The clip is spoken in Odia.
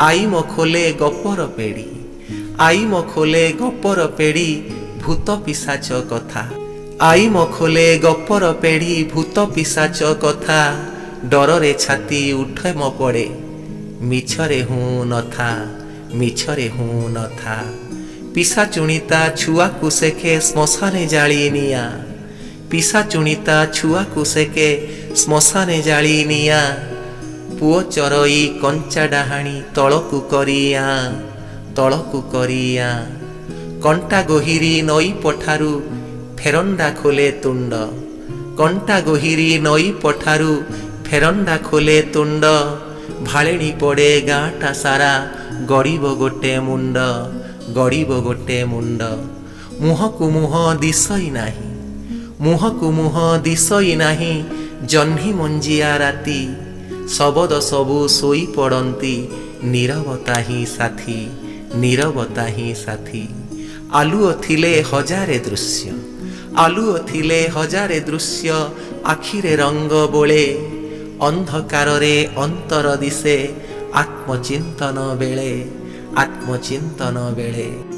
ଆଈ ମୋ ଖୋଲେ ଗପର ପେଡ଼ି। ଆଈ ମୋ ଖୋଲେ ଗପର ପେଡ଼ି ଭୂତ ପିଶାଚ କଥା। ଆଈ ମୋ ଖୋଲେ ଗପର ପେଢ଼ି ଭୂତ ପିଶାଚ କଥା। ଡରରେ ଛାତି ଉଠେ ମୋ ପଡ଼େ। ମିଛରେ ହୁଁ ନଥା ମିଛରେ ହୁଁ ନଥା। ପିଶାଚୁଣିତା ଛୁଆକୁ ସେକେ ଶ୍ମଶାନେ ଜାଳି ନିଆଁ। ପିଶାଚୁଣିତା ଛୁଆକୁ ସେକେ ଶ୍ମଶାନେ ଜାଳି ନିଆଁ। ପୁଅ ଚରଇ କଞ୍ଚା ଡାହାଣୀ ତଳକୁ କରିଆ ତଳକୁ କରିଆ। କଣ୍ଟା ଗୋହିରି ନଈ ପଠାରୁ ଫେରଣ୍ଡା ଖୋଲେ ତୁଣ୍ଡ। କଣ୍ଟା ଗୋହିରି ନଈ ପଠାରୁ ଫେରଣ୍ଡା ଖୋଲେ ତୁଣ୍ଡ। ଭାଳେଣି ପଡ଼େ ଗାଁଟା ସାରା ଗଡ଼ିବ ଗୋଟେ ମୁଣ୍ଡ ଗଡ଼ିବ ଗୋଟେ ମୁଣ୍ଡ। ମୁହଁକୁ ମୁହଁ ଦିଶଇ ନାହିଁ ମୁହଁକୁ ମୁହଁ ଦିଶଇ ନାହିଁ ଜହ୍ନି ମଞ୍ଜିଆ ରାତି। ଶବଦ ସବୁ ଶୋଇ ପଡ଼ନ୍ତି। ନୀରବତା ହିଁ ସାଥୀ ନୀରବତା ହିଁ ସାଥୀ। ଆଲୁଅ ଥିଲେ ହଜାରେ ଦୃଶ୍ୟ ଆଲୁଅ ଥିଲେ ହଜାରେ ଦୃଶ୍ୟ ଆଖିରେ ରଙ୍ଗ ବୋଳେ। ଅନ୍ଧକାରରେ ଅନ୍ତର ଦିଶେ ଆତ୍ମଚିନ୍ତନ ବେଳେ ଆତ୍ମଚିନ୍ତନ ବେଳେ।